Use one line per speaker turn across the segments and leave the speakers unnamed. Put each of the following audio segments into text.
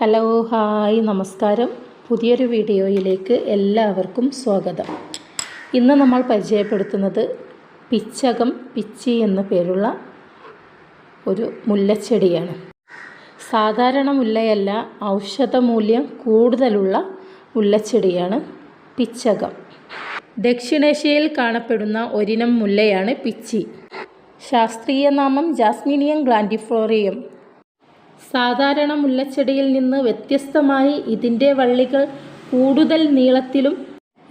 hello hi നമസ്കാരം പുതിയൊരു വീഡിയോയിലേക്ക് എല്ലാവർക്കും സ്വാഗതം ഇന്ന് നമ്മൾ പരിചയപ്പെടുത്തുന്നത് പിച്ചകം പിച്ചി എന്ന പേരുള്ള ഒരു മുല്ലച്ചെടിയാണ് സാധാരണ മുല്ലയല്ല മൂല്യം കൂടുതലുള്ള മുല്ലച്ചെടിയാണ് പിച്ചകം ദക്ഷിണേഷ്യയിൽ കാണപ്പെടുന്ന ഒരിനം മുല്ലയാണ് പിച്ചി ശാസ്ത്രീയ നാമം ജാസ്മിനിയം ഗ്ലാൻഡിഫ്ലോറിയം സാധാരണ മുല്ലച്ചെടിയിൽ നിന്ന് വ്യത്യസ്തമായി ഇതിൻ്റെ വള്ളികൾ കൂടുതൽ നീളത്തിലും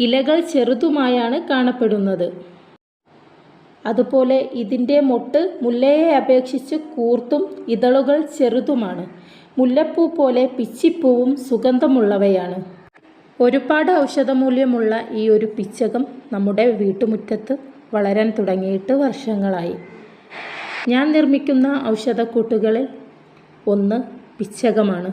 ഇലകൾ ചെറുതുമായാണ് കാണപ്പെടുന്നത് അതുപോലെ ഇതിൻ്റെ മൊട്ട് മുല്ലയെ അപേക്ഷിച്ച് കൂർത്തും ഇതളുകൾ ചെറുതുമാണ് മുല്ലപ്പൂ പോലെ പിച്ചിപ്പൂവും സുഗന്ധമുള്ളവയാണ് ഒരുപാട് ഔഷധമൂല്യമുള്ള ഈ ഒരു പിച്ചകം നമ്മുടെ വീട്ടുമുറ്റത്ത് വളരാൻ തുടങ്ങിയിട്ട് വർഷങ്ങളായി ഞാൻ നിർമ്മിക്കുന്ന ഔഷധക്കൂട്ടുകളിൽ ഒന്ന് പിച്ചകമാണ്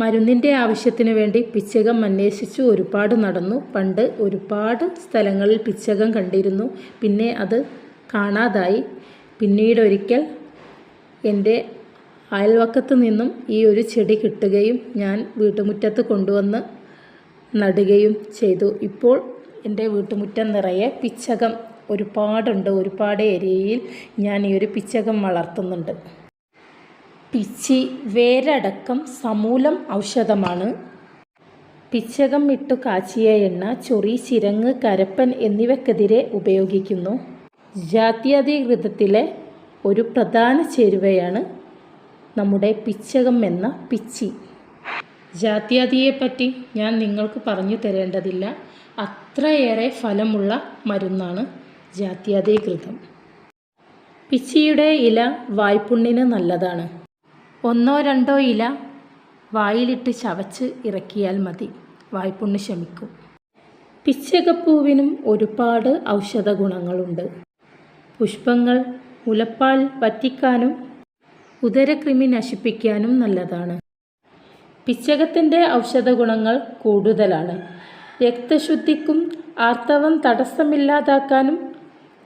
മരുന്നിൻ്റെ ആവശ്യത്തിനു വേണ്ടി പിച്ചകം അന്വേഷിച്ചു ഒരുപാട് നടന്നു പണ്ട് ഒരുപാട് സ്ഥലങ്ങളിൽ പിച്ചകം കണ്ടിരുന്നു പിന്നെ അത് കാണാതായി പിന്നീട് ഒരിക്കൽ എൻ്റെ അയൽവക്കത്ത് നിന്നും ഈ ഒരു ചെടി കിട്ടുകയും ഞാൻ വീട്ടുമുറ്റത്ത് കൊണ്ടുവന്ന് നടുകയും ചെയ്തു ഇപ്പോൾ എൻ്റെ വീട്ടുമുറ്റം നിറയെ പിച്ചകം ഒരുപാടുണ്ട് ഒരുപാട് ഏരിയയിൽ ഞാൻ ഈ ഒരു പിച്ചകം വളർത്തുന്നുണ്ട് പിച്ചി വേരടക്കം സമൂലം ഔഷധമാണ് പിച്ചകം ഇട്ടു കാച്ചിയ എണ്ണ ചൊറി ചിരങ്ങ് കരപ്പൻ എന്നിവക്കെതിരെ ഉപയോഗിക്കുന്നു ജാത്യാധികൃതത്തിലെ ഒരു പ്രധാന ചേരുവയാണ് നമ്മുടെ പിച്ചകം എന്ന പിച്ചി ജാത്യാതിയെപ്പറ്റി ഞാൻ നിങ്ങൾക്ക് പറഞ്ഞു തരേണ്ടതില്ല അത്രയേറെ ഫലമുള്ള മരുന്നാണ് ജാത്യാതികൃതം പിച്ചിയുടെ ഇല വായ്പുണ്ണിന് നല്ലതാണ് ഒന്നോ രണ്ടോ ഇല വായിലിട്ട് ചവച്ച് ഇറക്കിയാൽ മതി വായ്പുണ്ണ് ശമിക്കും പിച്ചകപ്പൂവിനും ഒരുപാട് ഔഷധ ഗുണങ്ങളുണ്ട് പുഷ്പങ്ങൾ മുലപ്പാൽ വറ്റിക്കാനും ഉദരക്രിമി നശിപ്പിക്കാനും നല്ലതാണ് പിച്ചകത്തിൻ്റെ ഔഷധ ഗുണങ്ങൾ കൂടുതലാണ് രക്തശുദ്ധിക്കും ആർത്തവം തടസ്സമില്ലാതാക്കാനും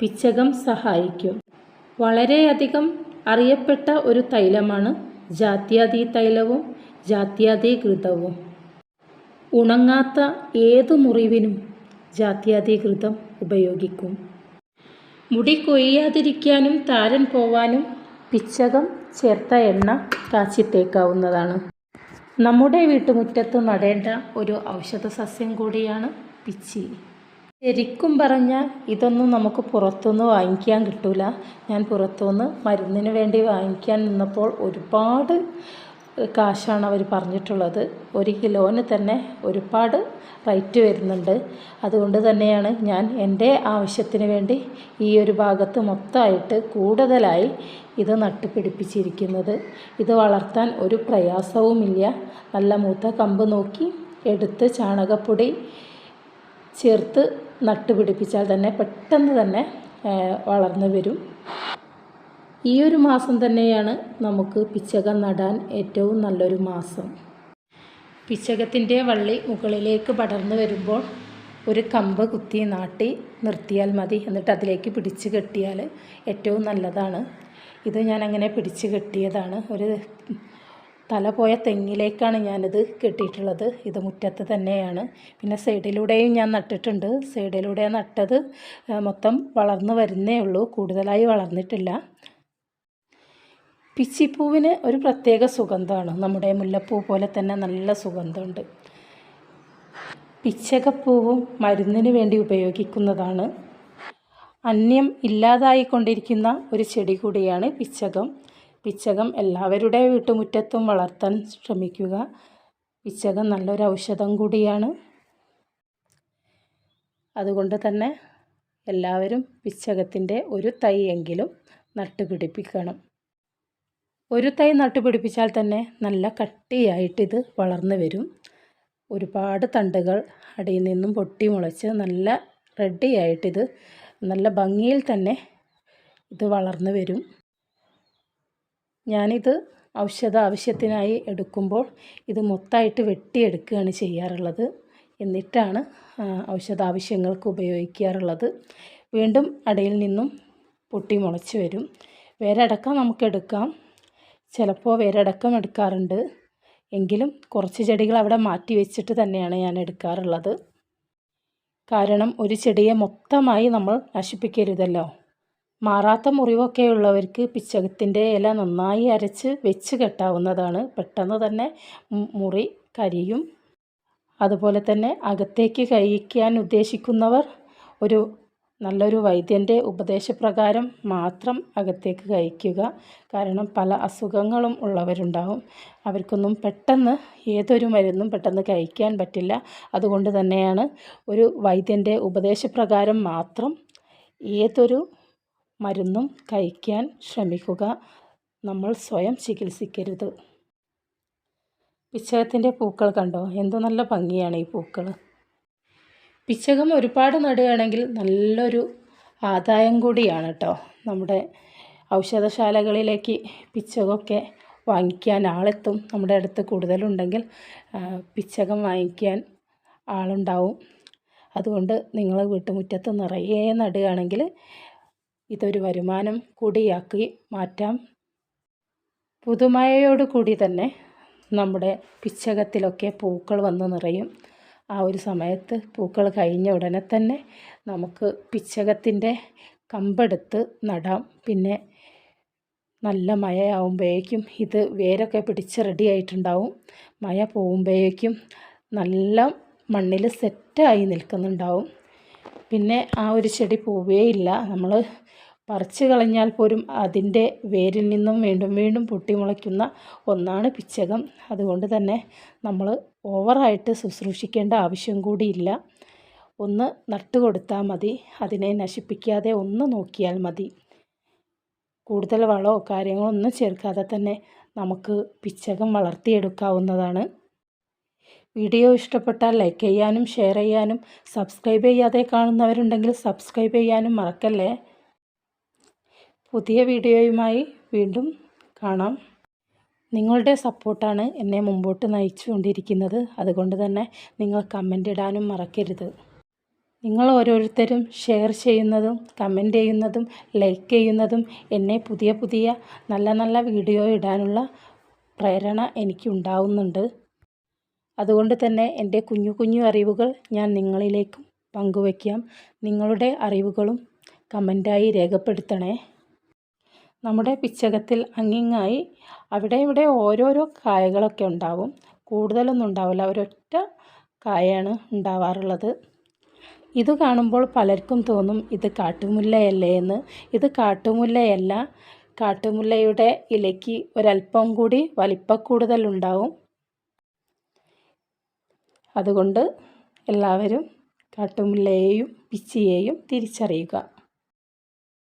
പിച്ചകം സഹായിക്കും വളരെയധികം അറിയപ്പെട്ട ഒരു തൈലമാണ് ജാത്യാതി തൈലവും ജാത്യാതി കൃതവും ഉണങ്ങാത്ത ഏതു മുറിവിനും ജാത്യാതി കൃതം ഉപയോഗിക്കും മുടി കൊയ്യാതിരിക്കാനും താരൻ പോവാനും പിച്ചകം ചേർത്ത എണ്ണ കാച്ചിത്തേക്കാവുന്നതാണ് നമ്മുടെ വീട്ടുമുറ്റത്ത് നടേണ്ട ഒരു ഔഷധ സസ്യം കൂടിയാണ് പിച്ചി ശരിക്കും പറഞ്ഞാൽ ഇതൊന്നും നമുക്ക് പുറത്തുനിന്ന് വാങ്ങിക്കാൻ കിട്ടില്ല ഞാൻ പുറത്തുനിന്ന് മരുന്നിന് വേണ്ടി വാങ്ങിക്കാൻ നിന്നപ്പോൾ ഒരുപാട് കാശാണ് അവർ പറഞ്ഞിട്ടുള്ളത് ഒരു കിലോന് തന്നെ ഒരുപാട് റേറ്റ് വരുന്നുണ്ട് അതുകൊണ്ട് തന്നെയാണ് ഞാൻ എൻ്റെ ആവശ്യത്തിന് വേണ്ടി ഈ ഒരു ഭാഗത്ത് മൊത്തമായിട്ട് കൂടുതലായി ഇത് നട്ടുപിടിപ്പിച്ചിരിക്കുന്നത് ഇത് വളർത്താൻ ഒരു പ്രയാസവുമില്ല നല്ല മൂത്ത കമ്പ് നോക്കി എടുത്ത് ചാണകപ്പൊടി ചേർത്ത് നട്ടുപിടിപ്പിച്ചാൽ തന്നെ പെട്ടെന്ന് തന്നെ വളർന്നു വരും ഈ ഒരു മാസം തന്നെയാണ് നമുക്ക് പിച്ചക നടാൻ ഏറ്റവും നല്ലൊരു മാസം പിച്ചകത്തിൻ്റെ വള്ളി മുകളിലേക്ക് പടർന്നു വരുമ്പോൾ ഒരു കമ്പ് കുത്തി നാട്ടി നിർത്തിയാൽ മതി എന്നിട്ട് അതിലേക്ക് പിടിച്ച് കെട്ടിയാൽ ഏറ്റവും നല്ലതാണ് ഇത് ഞാൻ അങ്ങനെ പിടിച്ച് കെട്ടിയതാണ് ഒരു തല പോയ തെങ്ങിലേക്കാണ് ഞാനിത് കെട്ടിയിട്ടുള്ളത് ഇത് മുറ്റത്ത് തന്നെയാണ് പിന്നെ സൈഡിലൂടെയും ഞാൻ നട്ടിട്ടുണ്ട് സൈഡിലൂടെ നട്ടത് മൊത്തം വളർന്നു വരുന്നേ ഉള്ളൂ കൂടുതലായി വളർന്നിട്ടില്ല പിച്ചിപ്പൂവിന് ഒരു പ്രത്യേക സുഗന്ധമാണ് നമ്മുടെ മുല്ലപ്പൂ പോലെ തന്നെ നല്ല സുഗന്ധമുണ്ട് പിച്ചകപ്പൂവും മരുന്നിന് വേണ്ടി ഉപയോഗിക്കുന്നതാണ് അന്യം ഇല്ലാതായിക്കൊണ്ടിരിക്കുന്ന ഒരു ചെടി കൂടിയാണ് പിച്ചകം പിച്ചകം എല്ലാവരുടെ വീട്ടുമുറ്റത്തും വളർത്താൻ ശ്രമിക്കുക പിച്ചകം നല്ലൊരു ഔഷധം കൂടിയാണ് അതുകൊണ്ട് തന്നെ എല്ലാവരും പിച്ചകത്തിൻ്റെ ഒരു തൈയെങ്കിലും നട്ടുപിടിപ്പിക്കണം ഒരു തൈ നട്ടുപിടിപ്പിച്ചാൽ തന്നെ നല്ല കട്ടിയായിട്ടിത് വളർന്നു വരും ഒരുപാട് തണ്ടുകൾ അടിയിൽ നിന്നും പൊട്ടി മുളച്ച് നല്ല റെഡിയായിട്ടിത് നല്ല ഭംഗിയിൽ തന്നെ ഇത് വളർന്നു വരും ഞാനിത് ഔഷധ ആവശ്യത്തിനായി എടുക്കുമ്പോൾ ഇത് മൊത്തമായിട്ട് വെട്ടിയെടുക്കുകയാണ് ചെയ്യാറുള്ളത് എന്നിട്ടാണ് ഔഷധ ആവശ്യങ്ങൾക്ക് ഉപയോഗിക്കാറുള്ളത് വീണ്ടും അടയിൽ നിന്നും പൊട്ടി മുളച്ച് വരും വേരടക്കം നമുക്കെടുക്കാം ചിലപ്പോൾ വേരടക്കം എടുക്കാറുണ്ട് എങ്കിലും കുറച്ച് ചെടികൾ അവിടെ മാറ്റി വെച്ചിട്ട് തന്നെയാണ് ഞാൻ എടുക്കാറുള്ളത് കാരണം ഒരു ചെടിയെ മൊത്തമായി നമ്മൾ നശിപ്പിക്കരുതല്ലോ മാറാത്ത മുറിവൊക്കെ ഉള്ളവർക്ക് പിച്ചകത്തിൻ്റെ ഇല നന്നായി അരച്ച് വെച്ച് കെട്ടാവുന്നതാണ് പെട്ടെന്ന് തന്നെ മുറി കരിയും അതുപോലെ തന്നെ അകത്തേക്ക് കഴിക്കാൻ ഉദ്ദേശിക്കുന്നവർ ഒരു നല്ലൊരു വൈദ്യൻ്റെ ഉപദേശപ്രകാരം മാത്രം അകത്തേക്ക് കഴിക്കുക കാരണം പല അസുഖങ്ങളും ഉള്ളവരുണ്ടാവും അവർക്കൊന്നും പെട്ടെന്ന് ഏതൊരു മരുന്നും പെട്ടെന്ന് കഴിക്കാൻ പറ്റില്ല അതുകൊണ്ട് തന്നെയാണ് ഒരു വൈദ്യൻ്റെ ഉപദേശപ്രകാരം മാത്രം ഏതൊരു മരുന്നും കഴിക്കാൻ ശ്രമിക്കുക നമ്മൾ സ്വയം ചികിത്സിക്കരുത് പിച്ചകത്തിൻ്റെ പൂക്കൾ കണ്ടോ എന്തോ നല്ല ഭംഗിയാണ് ഈ പൂക്കൾ പിച്ചകം ഒരുപാട് നടുകയാണെങ്കിൽ നല്ലൊരു ആദായം കൂടിയാണ് കേട്ടോ നമ്മുടെ ഔഷധശാലകളിലേക്ക് പിച്ചകമൊക്കെ വാങ്ങിക്കാൻ ആളെത്തും നമ്മുടെ അടുത്ത് കൂടുതലുണ്ടെങ്കിൽ പിച്ചകം വാങ്ങിക്കാൻ ആളുണ്ടാവും അതുകൊണ്ട് നിങ്ങൾ വീട്ടുമുറ്റത്ത് നിറയെ നടുകയാണെങ്കിൽ ഇതൊരു വരുമാനം കൂടിയാക്കി മാറ്റാം പുതുമഴയോട് കൂടി തന്നെ നമ്മുടെ പിച്ചകത്തിലൊക്കെ പൂക്കൾ വന്ന് നിറയും ആ ഒരു സമയത്ത് പൂക്കൾ കഴിഞ്ഞ ഉടനെ തന്നെ നമുക്ക് പിച്ചകത്തിൻ്റെ കമ്പെടുത്ത് നടാം പിന്നെ നല്ല മഴയാവുമ്പോഴേക്കും ഇത് വേരൊക്കെ പിടിച്ച് റെഡി ആയിട്ടുണ്ടാവും മഴ പോകുമ്പോഴേക്കും നല്ല മണ്ണിൽ സെറ്റായി നിൽക്കുന്നുണ്ടാവും പിന്നെ ആ ഒരു ചെടി പോവുകയേ ഇല്ല നമ്മൾ പറിച്ച് കളഞ്ഞാൽ പോലും അതിൻ്റെ വേരിൽ നിന്നും വീണ്ടും വീണ്ടും പൊട്ടിമുളയ്ക്കുന്ന ഒന്നാണ് പിച്ചകം അതുകൊണ്ട് തന്നെ നമ്മൾ ഓവറായിട്ട് ശുശ്രൂഷിക്കേണ്ട ആവശ്യം കൂടിയില്ല ഒന്ന് നട്ടുകൊടുത്താൽ കൊടുത്താൽ മതി അതിനെ നശിപ്പിക്കാതെ ഒന്ന് നോക്കിയാൽ മതി കൂടുതൽ വളമോ കാര്യങ്ങളോ ഒന്നും ചേർക്കാതെ തന്നെ നമുക്ക് പിച്ചകം വളർത്തിയെടുക്കാവുന്നതാണ് വീഡിയോ ഇഷ്ടപ്പെട്ടാൽ ലൈക്ക് ചെയ്യാനും ഷെയർ ചെയ്യാനും സബ്സ്ക്രൈബ് ചെയ്യാതെ കാണുന്നവരുണ്ടെങ്കിൽ സബ്സ്ക്രൈബ് ചെയ്യാനും മറക്കല്ലേ പുതിയ വീഡിയോയുമായി വീണ്ടും കാണാം നിങ്ങളുടെ സപ്പോർട്ടാണ് എന്നെ മുമ്പോട്ട് നയിച്ചുകൊണ്ടിരിക്കുന്നത് അതുകൊണ്ട് തന്നെ നിങ്ങൾ കമൻ്റ് ഇടാനും മറക്കരുത് നിങ്ങൾ ഓരോരുത്തരും ഷെയർ ചെയ്യുന്നതും കമൻ്റ് ചെയ്യുന്നതും ലൈക്ക് ചെയ്യുന്നതും എന്നെ പുതിയ പുതിയ നല്ല നല്ല വീഡിയോ ഇടാനുള്ള പ്രേരണ എനിക്കുണ്ടാവുന്നുണ്ട് അതുകൊണ്ട് തന്നെ എൻ്റെ കുഞ്ഞു കുഞ്ഞു അറിവുകൾ ഞാൻ നിങ്ങളിലേക്കും പങ്കുവയ്ക്കാം നിങ്ങളുടെ അറിവുകളും കമൻ്റായി രേഖപ്പെടുത്തണേ നമ്മുടെ പിച്ചകത്തിൽ അങ്ങിങ്ങായി അവിടെ ഇവിടെ ഓരോരോ കായകളൊക്കെ ഉണ്ടാവും കൂടുതലൊന്നും ഉണ്ടാവില്ല ഒരൊറ്റ കായാണ് ഉണ്ടാവാറുള്ളത് ഇത് കാണുമ്പോൾ പലർക്കും തോന്നും ഇത് കാട്ടുമുല്ലയല്ലേ എന്ന് ഇത് കാട്ടുമുല്ലയല്ല കാട്ടുമുല്ലയുടെ ഇലയ്ക്ക് ഒരല്പം കൂടി വലിപ്പക്കൂടുതലുണ്ടാവും അതുകൊണ്ട് എല്ലാവരും കാട്ടുമുല്ലയെയും പിച്ചിയെയും തിരിച്ചറിയുക